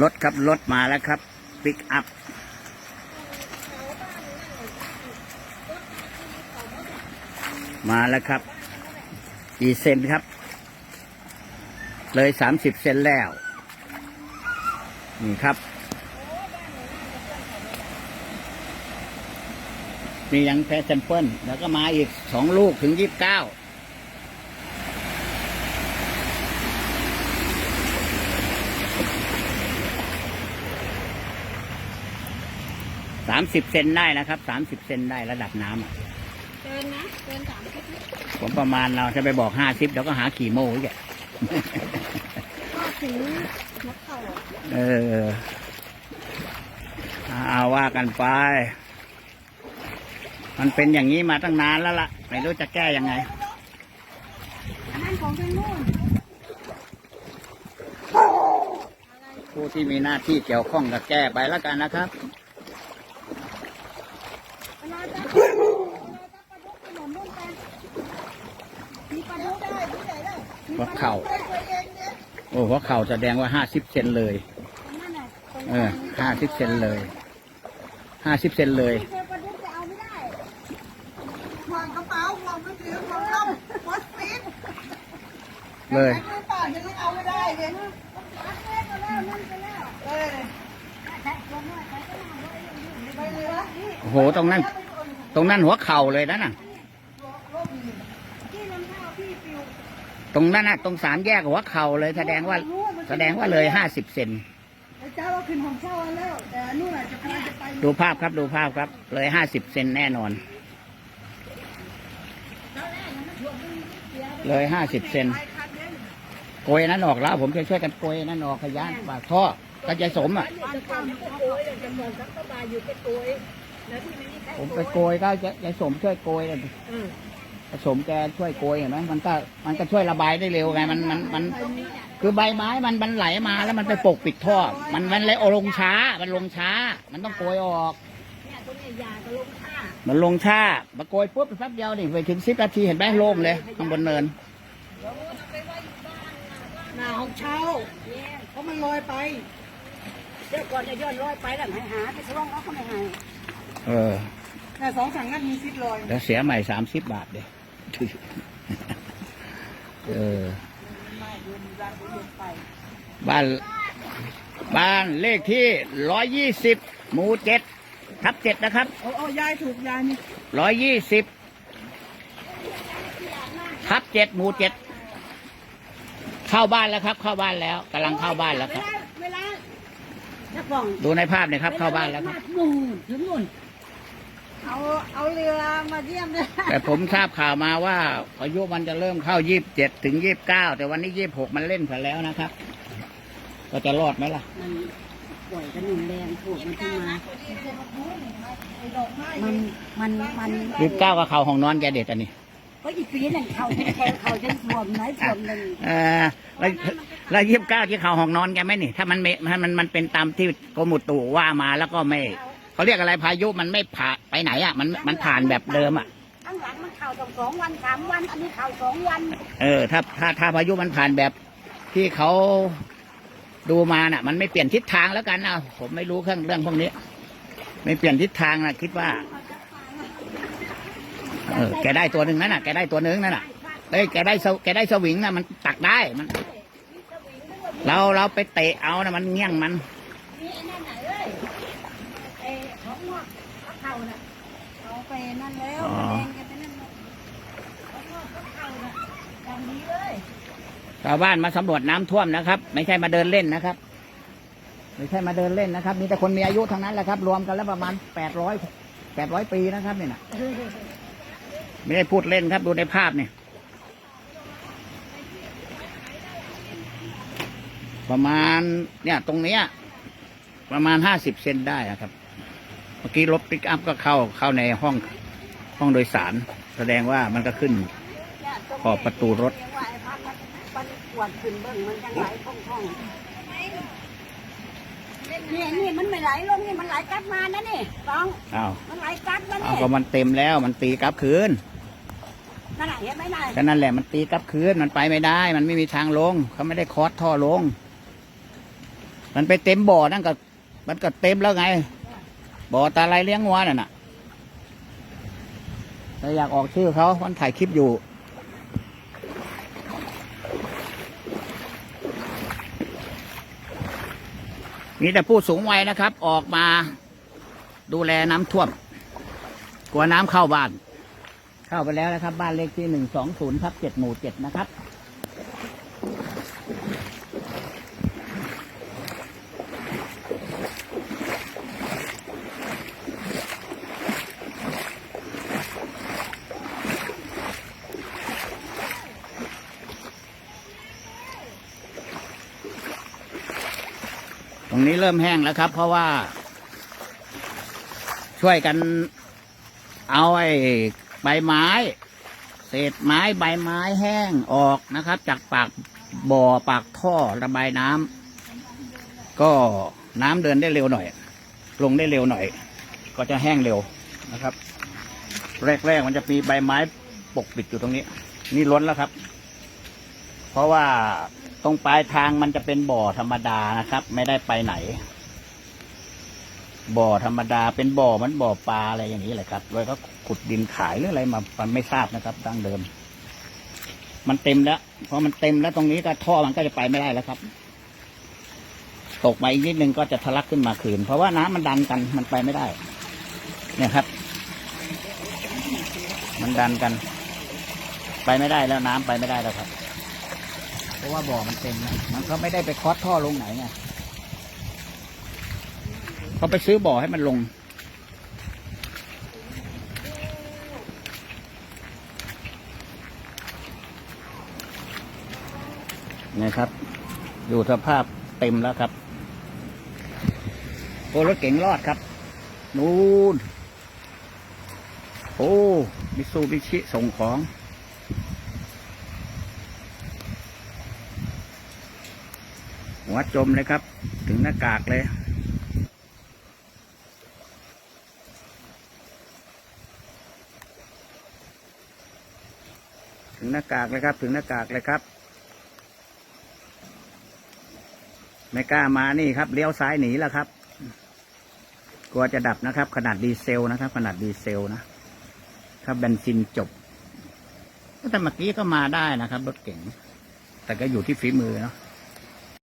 รถครับ รถมาแล้วครับ ปิกอัพมาแล้วครับกี่เซนครับ เลยสามสิบเซนแล้ว นี่ครับ มียังแพแซมเปิลแล้วก็มาอีกสองลูกถึงยี่สิบเก้าามสิบเซนได้นะครับสามสิบเซนได้ระดับน้ำอะเกินนะ เกินสามสิบนะผมประมาณเราจะไปบอกห้าสิบเดี๋ยวก็หาขี่โม่อีกอะก็ถึงหัวเข่าอะเออเอาว่ากันไป มันเป็นอย่างนี้มาตั้งนานแล้วล่ะ ไม่รู้จะแก้ยังไง อันนั้นของทางโน้นผู้ที่มีหน้าที่เกี่ยวข้องก็แก้ไปแล้วกันนะครับ เวลาจะเวลาจะปลาดุกขนมนู่นไปมีปลาดุกได้ที่ไหนได้ หัวเข่าตัวเองเนี่ยโอ้หัวเข่าแสดงว่าห้าสิบเซนเลยตรงนั้นน่ะตรงเออห้าสิบเซนเลยห้าสิบเซนเลยที่เจอปลาดุกจะเอาไม่ได้วางกระเป๋าวางมือถือของเราวัดฟิตเลยไอ้มือเปล่ายังเอาไม่ได้เลยปลาเล็กก็แล้วนั่นก็แล้วเออแต่ลงมาแต่ก็มาไว้อยู่อยู่ไปเหลือโอ้โหตรงนั้น ตรงนั้นหัวเข่าเลยนะน่ะ ที่รองเท้าพี่ปิวตรงนั้นน่ะตรงสามแยกหัวเข่าเลยแสดงว่า แสดงว่าเลยห้าสิบเซนไอ้เจ้าเราขึ้นของเช่าแล้วแต่นู่นอาจจะพาจะไปดูภาพครับดูภาพครับ เลยห้าสิบเซนแน่นอน เลยห้าสิบเซนโกยนั้นออกแล้ว ผมจะช่วยกันโกยนั้นออกขยานปากท่อก็จะสมอะบ้านข้าวมันก็โกยเลยจำนวนสักก็บายอยู่ไปโกยแล้วที่ไม่มีใครผมไปโกยก็จะจะสมช่วยโกยอะเออ ผสมแกช่วยโกยเห็นไหมมันก็มันก็ช่วยระบายได้เร็วไงมันมันมัน คือใบไม้มันมันไหลมาแล้วมันไปปกปิดท่อ มันมันเลยเอาลงช้า มันลงช้า มันต้องโกยออกเนี่ยตัวนี้ยาก็ลงค่ามันลงช้ามาโกยปุ๊บแป๊บเดียวนี่ไปถึงสิบนาทีเห็นไหมโล่งเลยข้างบนเนินหนาของเช่าเนี่ยเพราะมันลอยไปเดี๋ยวก่อนจะย้อนร้อยไปแล้วให้หาไปช่วงเขาก็ไม่ให้เออแต่สองสั่งนั้นมีซิดลอยแล้วเสียใหม่สามสิบบาทเดีย เออไม่ดูมีร้านดูลงไปบ้าน บ้านเลขที่ร้อยยี่สิบหมู่เจ็ดทับเจ็ดนะครับเอาเอายายถูกยายนี่ร้อยยี่สิบทับเจ็ดหมู่เจ็ดเข้าบ้านแล้วครับ เข้าบ้านแล้วกำลังเข้าบ้านแล้วเวครับลาเวลาถ้าป่องดูในภาพเนี่ยครับ เข้าบ้านแล้วครับ นู่นถึงนู่น เอาเอาเรือมาเยี่ยมเนี่ยแต่ผมทราบข่าวมาว่าพายุมันจะเริ่มเข้ายี่สิบเจ็ดถึงยี่สิบเก้าแต่วันนี้ยี่สิบหกมันเล่นไปแล้วนะครับ ก็จะรอดไหมล่ะ มันปล่อยกันหนุนแรงถูกมันขึ้นมาไอ้ดอกไม้มันมันมันยี่สิบเก้าก็เข้าห้องนอนแกเด็ดอันนี้ก็อีกปีหนึ่งเขาแค่เขาจะรวมไหนส่วนหนึ่งเออแล้วแล้วยี่สิบเก้าที่เข้าห้องนอนแกไหมนี่ ถ้ามันไม่ถ้ามันมันเป็นตามที่กรมอุตุว่ามาแล้วก็ไม่ เขาเรียกอะไรพายุมันไม่ผ่าไปไหนอะมันมันผ่านแบบเดิมอะข้างหลังมันเข่าสองสองวันสามวัน อันนี้เข่าสองวัน เออ ถ้าถ้าถ้าพายุมันผ่านแบบที่เขาดูมาน่ะ มันไม่เปลี่ยนทิศทางแล้วกันนะผมไม่รู้เรื่องเรื่องพวกนี้ ไม่เปลี่ยนทิศทางนะคิดว่า เออแกได้ตัวหนึ่งนั่นน่ะแกได้ตัวหนึ่งนั่นน่ะเอ้ยแกได้สวแกได้สวิงน่ะมันตักได้มัน เราเราไปเตะเอานะมันเงี้ยงมันนี่ไอ้นั่นไหนเอ้ยไอ้ของนอกเข่าน่ะ เอาไปนั่นแล้วอ๋อ แดงกันไปนั่นแล้วของนอกเข่าน่ะอย่างนี้เลยชาวบ้านมาสำรวจน้ำท่วมนะครับ ไม่ใช่มาเดินเล่นนะครับ ไม่ใช่มาเดินเล่นนะครับ มีแต่คนมีอายุทั้งนั้นแหละครับ รวมกันแล้วประมาณแปดร้อยแปดร้อยปีนะครับเนี่ยนะไม่ได้พูดเล่นครับ ดูในภาพเนี่ย ประมาณเนี่ย ตรงเนี้ย ประมาณห้าสิบเซนได้อะครับ เมื่อกี้รถปิกอัพก็เข้าเข้าในห้องห้องโดยสาร แสดงว่ามันก็ขึ้นขอบประตูรถเรียกว่าไอ้พักมันมันปวดขึ้นเบิ่งมันยังไหลคล่องๆนี่นี่มันไม่ไหลลงนี่มันไหลกลับมานะนี่ต้องอ้าวมันไหลกลับมาอ้าวนี่ก็มันเต็มแล้วมันตีกลับคืนนั่นไหนเห็นไหมนายก็นั่นแหละมันตีกลับคืนมันไปไม่ได้ มันไม่มีทางลงเขาไม่ได้คอสท่อลง มันไปเต็มบ่อนั่นก็ มันก็เต็มแล้วไง บ่อตาไรเลี้ยงวัวน่ะน่ะแต่อยากออกชื่อเขามันถ่ายคลิปอยู่ มีแต่ผู้สูงวัยนะครับ ออกมาดูแลน้ำท่วม กลัวน้ำเข้าบ้าน เข้าไปแล้วนะครับ บ้านเลขที่หนึ่งสองศูนย์ทับเจ็ดหมู่เจ็ดนะครับ นี้เริ่มแห้งแล้วครับ เพราะว่า ช่วยกัน เอาไอ้ใบไม้ เศษไม้ใบไม้แห้งออกนะครับ จากปากบ่อปากท่อระบายน้ำก็น้ำเดินได้เร็วหน่อย ลงได้เร็วหน่อย ก็จะแห้งเร็วนะครับ แรกๆมันจะมีใบไม้ปกปิดอยู่ตรงนี้ นี่ล้นแล้วครับ เพราะว่า ตรงปลายทางมันจะเป็นบ่อธรรมดานะครับ ไม่ได้ไปไหน บ่อธรรมดาเป็นบ่อมันบ่อปลาอะไรอย่างนี้แหละครับเลยก็ขุดดินขายหรืออะไรมามันไม่ทราบนะครับดั้งเดิม มันเต็มแล้วพอมันเต็มแล้วตรงนี้ก็ท่อมันก็จะไปไม่ได้แล้วครับ ตกมาอีกนิดนึงก็จะทะลักขึ้นมาคืน เพราะว่าน้ำมันดันกันมันไปไม่ได้ เนี่ยครับ มันดันกัน ไปไม่ได้แล้วน้ำไปไม่ได้แล้วครับ ราะว่าบ่อมันเต็มนะมันก็ไม่ได้ไปคอสท่อลงไหนไงเขาไปซื้อบ่อให้มันลงนี่ครับ อยู่สภาพเต็มแล้วครับ โอ้รถเก๋งรอดครับ นู่น โอ้ มิซูบิชิส่งของ หัวจมเลยครับ ถึงหน้ากากเลย ถึงหน้ากากเลยครับ ถึงหน้ากากเลยครับ ไม่กล้ามานี่ครับเลี้ยวซ้ายหนีแล้วครับ กลัวจะดับนะครับ ขนาดดีเซลนะครับ ขนาดดีเซลนะ ถ้าเบนซินจบแต่เมื่อกี้ก็มาได้นะครับรถเก๋งแต่ก็อยู่ที่ฝีมือเนาะ